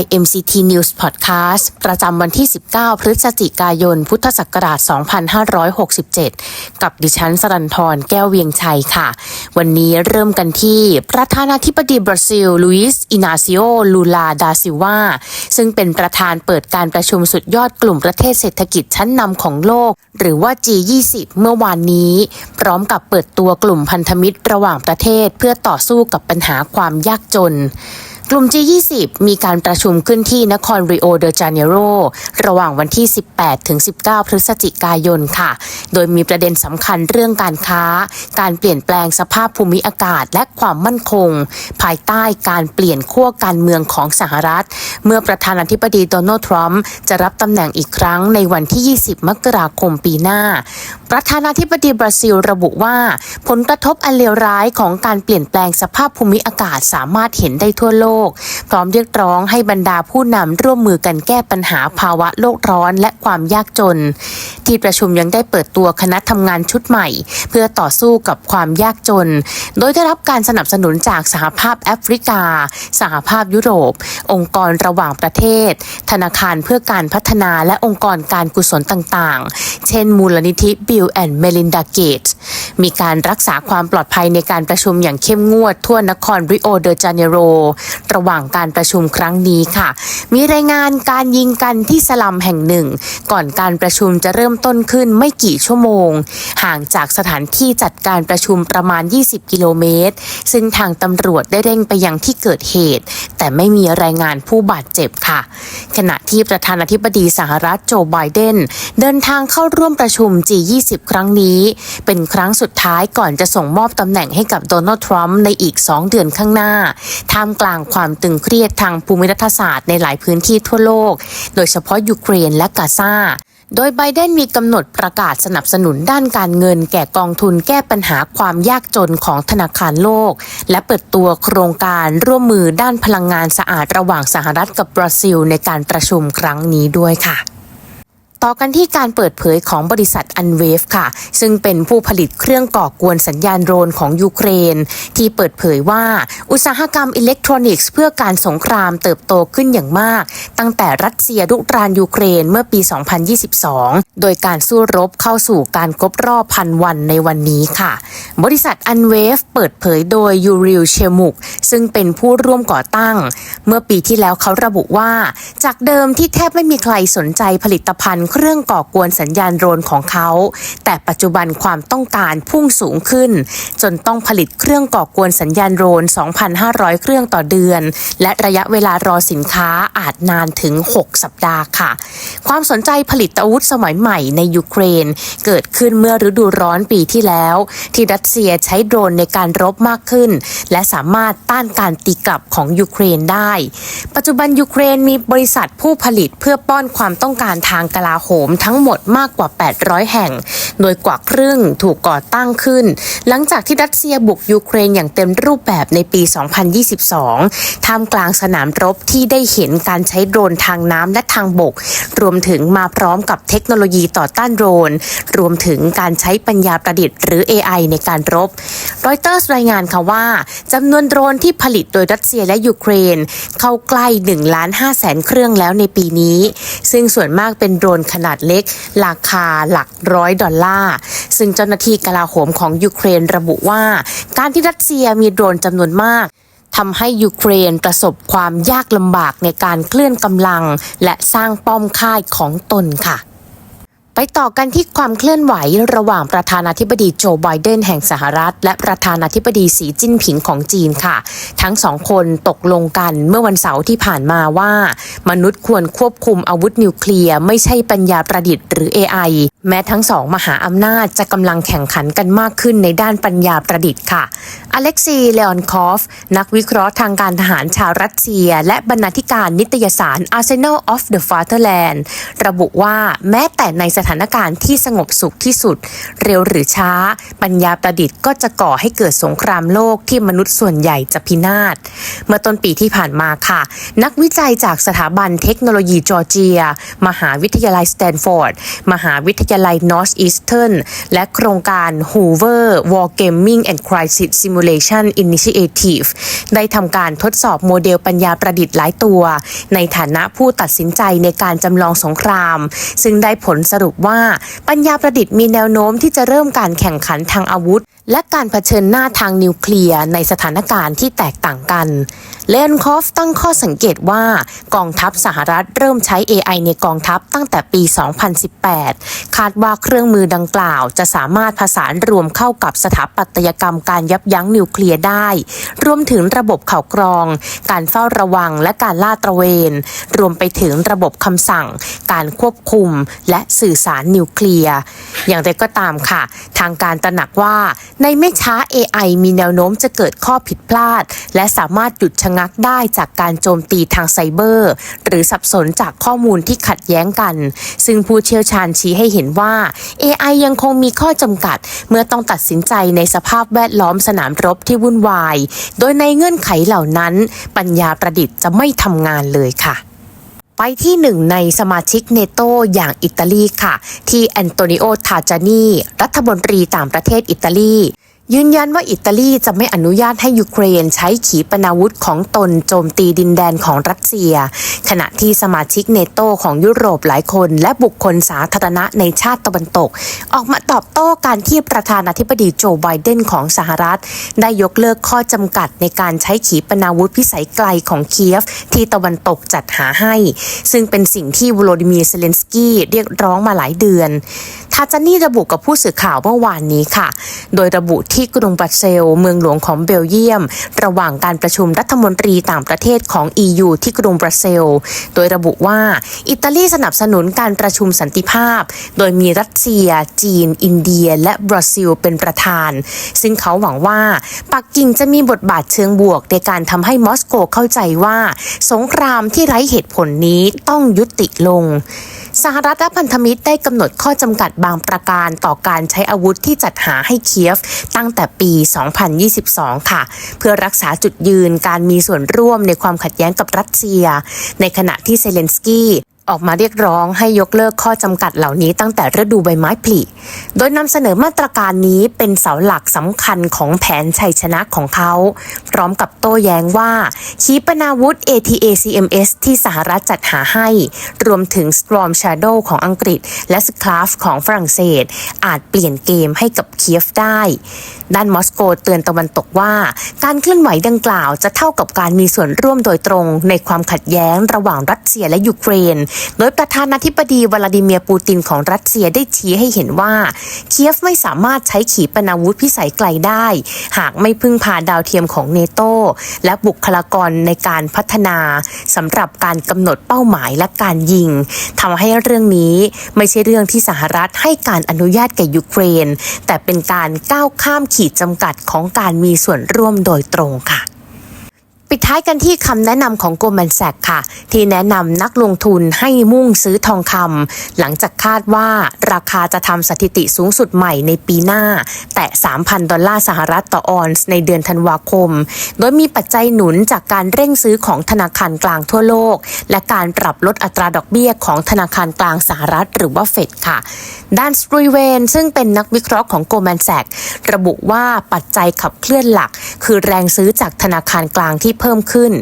IMCT News Podcast ประจำวันที่ 19 พฤศจิกายน พุทธศักราช 2567 กับดิฉันสรันทรแก้วเวียงชัยค่ะ วันนี้เริ่มกันที่ประธานาธิบดีบราซิล ลุยส์อินาซิโอ ลูลา ดาซิวา ซึ่งเป็นประธานเปิดการประชุมสุดยอดกลุ่มประเทศเศรษฐกิจชั้นนำของโลก หรือว่า G20 เมื่อวานนี้ พร้อมกับเปิดตัวกลุ่มพันธมิตรระหว่างประเทศเพื่อต่อสู้กับปัญหาความยากจน กลุ่ม G20 มีการประชุมขึ้นที่นครริโอเดจาเนโรระหว่างวันที่ 18 ถึง 19 พฤศจิกายนค่ะ โดยมีประเด็นสำคัญเรื่องการค้า การเปลี่ยนแปลงสภาพภูมิอากาศและความมั่นคง ภายใต้การเปลี่ยนขั้วการเมืองของสหรัฐ เมื่อประธานาธิบดีโดนัลด์ทรัมป์จะรับตำแหน่งอีกครั้งในวันที่ 20 มกราคมปีหน้า ประธานาธิบดีบราซิลระบุว่า ผลกระทบอันเลวร้ายของการเปลี่ยนแปลงสภาพภูมิอากาศสามารถเห็นได้ทั่วโลกพร้อมเรียกร้องให้บรรดาผู้นำร่วมมือกันแก้ปัญหาภาวะโลกร้อนและความยากจน ที่ประชุมยังได้เปิดตัวคณะทำงานชุดใหม่ เพื่อต่อสู้กับความยากจน โดยได้รับการสนับสนุนจากสหภาพแอฟริกา สหภาพยุโรป องค์กรระหว่างประเทศ ธนาคารเพื่อการพัฒนาและองค์กรการกุศลต่างๆ เช่น มูลนิธิ Bill and Melinda Gates มีการรักษาความปลอดภัยในการประชุมอย่างเข้มงวดทั่วนครริโอเดจาเนโรระหว่างการประชุมครั้งนี้ค่ะ มีรายงานการยิงกันที่สลัมแห่งหนึ่ง ก่อนการประชุมจะเริ่มต้นขึ้นไม่กี่ชั่วโมง ห่างจากสถานที่จัดการประชุมประมาณ 20 กิโลเมตร ซึ่งทางตำรวจได้เร่งไปยังที่เกิดเหตุ แต่ไม่มีรายงานผู้บาดเจ็บค่ะ ขณะที่ประธานาธิบดีสหรัฐโจไบเดนเดินทางเข้าร่วมประชุม G20 ครั้งนี้ เป็นครั้งสุดท้ายก่อนจะส่งมอบตำแหน่งให้กับโดนัลด์ทรัมป์ในอีก 2 เดือนข้างหน้าท่ามกลางความตึงเครียดทางภูมิรัฐศาสตร์ในหลายพื้นที่ทั่วโลก โดยเฉพาะยูเครนและกาซาโดยไบเดนมีกำหนดประกาศสนับสนุนด้านการเงินแก่กองทุนแก้ปัญหาความยากจนของธนาคารโลก และเปิดตัวโครงการร่วมมือด้านพลังงานสะอาดระหว่างสหรัฐกับบราซิลในการประชุมครั้งนี้ด้วยค่ะ ต่อกันที่การเปิดเผยของบริษัทอันเวฟค่ะ ซึ่งเป็นผู้ผลิตเครื่องก่อกวนสัญญาณโดรนของยูเครน ที่เปิดเผยว่าอุตสาหกรรมอิเล็กทรอนิกส์เพื่อการสงครามเติบโตขึ้นอย่างมาก ตั้งแต่รัสเซียรุกรานยูเครนเมื่อปี 2022 โดยการสู้รบเข้าสู่การครบรอบพันวันในวันนี้ค่ะ บริษัทอันเวฟเปิดเผยโดยยูริลเชมุก ซึ่งเป็นผู้ร่วมก่อตั้ง เมื่อปีที่แล้วเขาระบุว่า จากเดิมที่แทบไม่มีใครสนใจผลิตภัณฑ์เครื่องก่อกวนสัญญาณโดรนของเขา แต่ปัจจุบันความต้องการพุ่งสูงขึ้น จนต้องผลิตเครื่องก่อกวนสัญญาณโดรน 2,500 เครื่องต่อเดือน และระยะเวลารอสินค้าอาจนานถึง 6 สัปดาห์ค่ะ ความสนใจผลิตอาวุธสมัยใหม่ในยูเครน เกิดขึ้นเมื่อฤดูร้อนปีที่แล้ว ที่รัสเซียใช้โดรนในการรบมากขึ้น และสามารถต้านการตีกลับของยูเครนได้ ปัจจุบันยูเครนมีบริษัทผู้ผลิตเพื่อป้อนความต้องการทางกลาโหมทั้งหมดมากกว่า 800 แห่ง โดยกว่าครึ่งถูกก่อตั้งขึ้น หลังจากที่รัสเซียบุกยูเครนอย่างเต็มรูปแบบในปี 2022 ท่ามกลางสนามรบที่ได้เห็นการใช้โดรนทางน้ำและทางบก รวมถึงมาพร้อมกับเทคโนโลยีต่อต้านโดรน รวมถึงการใช้ปัญญาประดิษฐ์หรือ AI ในการรบ รอยเตอร์สรายงานค่ะว่าจำนวนโดรนที่ผลิตโดยรัสเซียและยูเครน เข้าใกล้1ล้าน5แสนเครื่องแล้วในปีนี้ ซึ่งส่วนมากเป็นโดรนขนาดเล็ก ราคาหลักร้อยดอลลาร์ซึ่งเจ้าหน้าที่กลาโหมของยูเครนระบุว่า การที่รัสเซียมีโดรนจำนวนมากทำให้ยูเครนประสบความยากลำบากในการเคลื่อนกำลัง และสร้างป้อมค่ายของตนค่ะ ไปต่อกันที่ความเคลื่อนไหวระหว่างประธานาธิบดีโจไบเดนแห่งสหรัฐ และประธานาธิบดีสีจิ้นผิงของจีนค่ะ ทั้งสองคนตกลงกันเมื่อวันเสาร์ที่ผ่านมาว่า มนุษย์ควรควบคุมอาวุธนิวเคลียร์ไม่ใช่ปัญญาประดิษฐ์หรือ AI แม้ทั้งสองมหาอำนาจจะกำลังแข่งขันกันมากขึ้นในด้านปัญญาประดิษฐ์ค่ะ อเล็กซีเลออนคอฟ นักวิเคราะห์ทางการทหารชาวรัสเซีย และบรรณาธิการนิตยสาร Arsenal of the Fatherland ระบุว่าแม้แต่ในสถานการณ์ที่สงบสุขที่สุด เร็วหรือช้า ปัญญาประดิษฐ์ก็จะก่อให้เกิดสงครามโลกที่มนุษย์ส่วนใหญ่จะพินาศ เมื่อต้นปีที่ผ่านมาค่ะ นักวิจัยจากสถาบันเทคโนโลยีจอร์เจีย มหาวิทยาลัยสแตนฟอร์ด มหาวิทยาลัยนอร์ e อีสเทิร์น และโครงการ Hoover War Gaming and Crisis Simulation Initiative ได้ทำการทดสอบโมเดลปัญญาประดิษฐ์หลายตัว ในฐานะผู้ตัดสินใจในการจำลองสงคราม ซึ่งได้ผลสรุปว่าปัญญาประดิษฐ์มีแนวโน้มที่จะเริ่มการแข่งขันทางอาวุธ และการเผชิญหน้าทางนิวเคลียร์ในสถานการณ์ที่แตกต่างกัน เลนคอฟตั้งข้อสังเกตว่ากองทัพสหรัฐเริ่มใช้ AI ในกองทัพตั้งแต่ปี 2018 คาดว่าเครื่องมือดังกล่าวจะสามารถผสานรวมเข้ากับสถาปัตยกรรมการยับยั้งนิวเคลียร์ได้ รวมถึงระบบข่าวกรอง การเฝ้าระวังและการล่าตระเวน รวมไปถึงระบบคำสั่ง การควบคุม และสื่อสารนิวเคลียร์ อย่างไรก็ตามค่ะ ทางการตระหนักว่าในไม่ช้า AI มีแนวโน้มจะเกิดข้อผิดพลาด และสามารถหยุดชะงักได้จากการโจมตีทางไซเบอร์ หรือสับสนจากข้อมูลที่ขัดแย้งกัน ซึ่งผู้เชี่ยวชาญชี้ให้เห็นว่า AI ยังคงมีข้อจำกัด เมื่อต้องตัดสินใจในสภาพแวดล้อมสนามรบที่วุ่นวาย โดยในเงื่อนไขเหล่านั้น ปัญญาประดิษฐ์จะไม่ทำงานเลยค่ะ ไปที่หนึ่งในสมาชิกเนโตอย่างอิตาลีค่ะ ที่แอนโตนิโอ ทาจานี รัฐมนตรีต่างประเทศอิตาลี ยืนยันว่าอิตาลีจะไม่อนุญาตให้ยูเครนใช้ขีปนาวุธของตนโจมตีดินแดนของรัสเซีย ขณะที่สมาชิกเนโตของยุโรปหลายคน และบุคคลสาธารณะในชาติตะวันตก ออกมาตอบโต้การที่ประธานาธิบดีโจไบเดนของสหรัฐ ได้ยกเลิกข้อจำกัดในการใช้ขีปนาวุธพิสัยไกลของเคียฟ ที่ตะวันตกจัดหาให้ ซึ่งเป็นสิ่งที่วโลดิเมียร์เซเลนสกี้เรียกร้องมาหลายเดือนทาจานี่ระบุกับผู้สื่อข่าวเมื่อวานนี้ค่ะ โดยระบุที่ที่กรุงบรัสเซลเมืองหลวงของเบลเยียม ระหว่างการประชุมรัฐมนตรีต่างประเทศของ EU ที่กรุงบรัสเซล โดยระบุว่า อิตาลีสนับสนุนการประชุมสันติภาพ โดยมีรัสเซีย จีน อินเดีย และบราซิลเป็นประธาน ซึ่งเขาหวังว่า ปักกิ่งจะมีบทบาทเชิงบวกในการทำให้มอสโกเข้าใจว่า สงครามที่ไร้เหตุผลนี้ต้องยุติลง สหรัฐและพันธมิตรได้กำหนดข้อจำกัดบางประการต่อการใช้อาวุธที่จัดหาให้เคียฟตั้งแต่ปี 2022 ค่ะ เพื่อรักษาจุดยืนการมีส่วนร่วมในความขัดแย้งกับรัสเซีย ในขณะที่เซเลนสกี้ ออกมาเรียกร้องให้ยกเลิกข้อจำกัดเหล่านี้ตั้งแต่ฤดูใบไม้ผลิ โดยนำเสนอมาตรการนี้เป็นเสาหลักสำคัญของแผนชัยชนะของเขา พร้อมกับโต้แย้งว่า ขีปนาวุธ ATACMS ที่สหรัฐจัดหาให้ รวมถึง Storm Shadow ของอังกฤษ และ Sclaf ของฝรั่งเศส อาจเปลี่ยนเกมให้กับเคียฟได้ ด้านมอสโกเตือนตะวันตกว่า การเคลื่อนไหวดังกล่าวจะเท่ากับการมีส่วนร่วมโดยตรงในความขัดแย้งระหว่างรัสเซียและยูเครนโดยประธานาธิบดีวลาดิเมียร์ปูตินของรัสเซียได้ชี้ให้เห็นว่า เคียฟไม่สามารถใช้ขีปนาวุธพิสัยไกลได้ หากไม่พึ่งพาดาวเทียมของเนโตและบุคลากรในการพัฒนาสำหรับการกำหนดเป้าหมายและการยิงทำให้เรื่องนี้ไม่ใช่เรื่องที่สหรัฐให้การอนุญาตแก่ยูเครน แต่เป็นการก้าวข้ามขีดจำกัดของการมีส่วนร่วมโดยตรงค่ะ ปิดท้ายกันที่คำแนะนำของโกลแมนแซกค่ะ ที่แนะนำนักลงทุนให้มุ่งซื้อทองคำหลังจากคาดว่าราคาจะทำสถิติสูงสุดใหม่ในปีหน้า แต่ 3,000 ดอลลาร์สหรัฐต่อออนซ์ในเดือนธันวาคม โดยมีปัจจัยหนุนจากการเร่งซื้อของธนาคารกลางทั่วโลก และการปรับลดอัตราดอกเบี้ยของธนาคารกลางสหรัฐหรือว่าเฟดค่ะด้านสตรีเวนซึ่งเป็นนักวิเคราะห์ของโกลแมนแซกระบุว่าปัจจัยขับเคลื่อนหลัก คือแรงซื้อจากธนาคารกลางที่เพิ่มขึ้น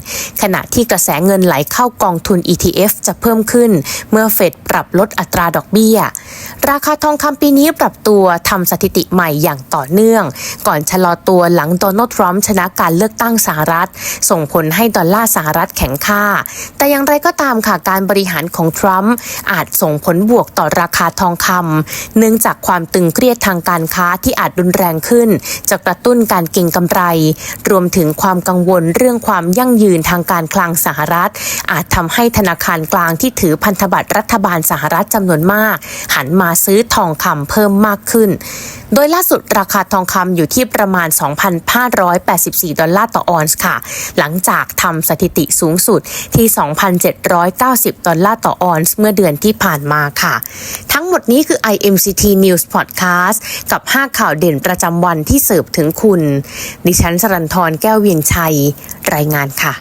ขณะที่กระแสเงินไหลเข้ากองทุน ETF จะเพิ่มขึ้น เมื่อเฟดปรับลดอัตราดอกเบี้ย ราคาทองคำปีนี้ปรับตัวทำสถิติใหม่อย่างต่อเนื่อง ก่อนชะลอตัวหลังโดนัลด์ทรัมป์ชนะการเลือกตั้งสหรัฐ ส่งผลให้ดอลลาร์สหรัฐแข็งค่า แต่อย่างไรก็ตามค่ะการบริหารของทรัมป์อาจส่งผลบวกต่อราคาทองคำเนื่องจากความตึงเครียดทางการค้าที่อาจรุนแรงขึ้น จะกระตุ้นการเก็งกำไร รวมถึงความกังวลเรื่องความยั่งยืนทางการคลังสหรัฐ อาจทำให้ธนาคารกลางที่ถือพันธบัตรรัฐบาลสหรัฐจำนวนมาก หันมาซื้อทองคำเพิ่มมากขึ้น โดยล่าสุดราคาทองคำอยู่ที่ประมาณ 2,584 ดอลลาร์ต่อออนซ์ค่ะ หลังจากทำสถิติสูงสุดที่ 2,790 ดอลลาร์ต่อออนซ์เมื่อเดือนที่ผ่านมาค่ะ ทั้งหมดนี้คือ IMCT News Podcast กับ 5 ข่าวเด่นประจำวันที่เสิร์ฟถึงคุณ ดิฉันสรันทรแก้วเวียงชัย รายงานค่ะ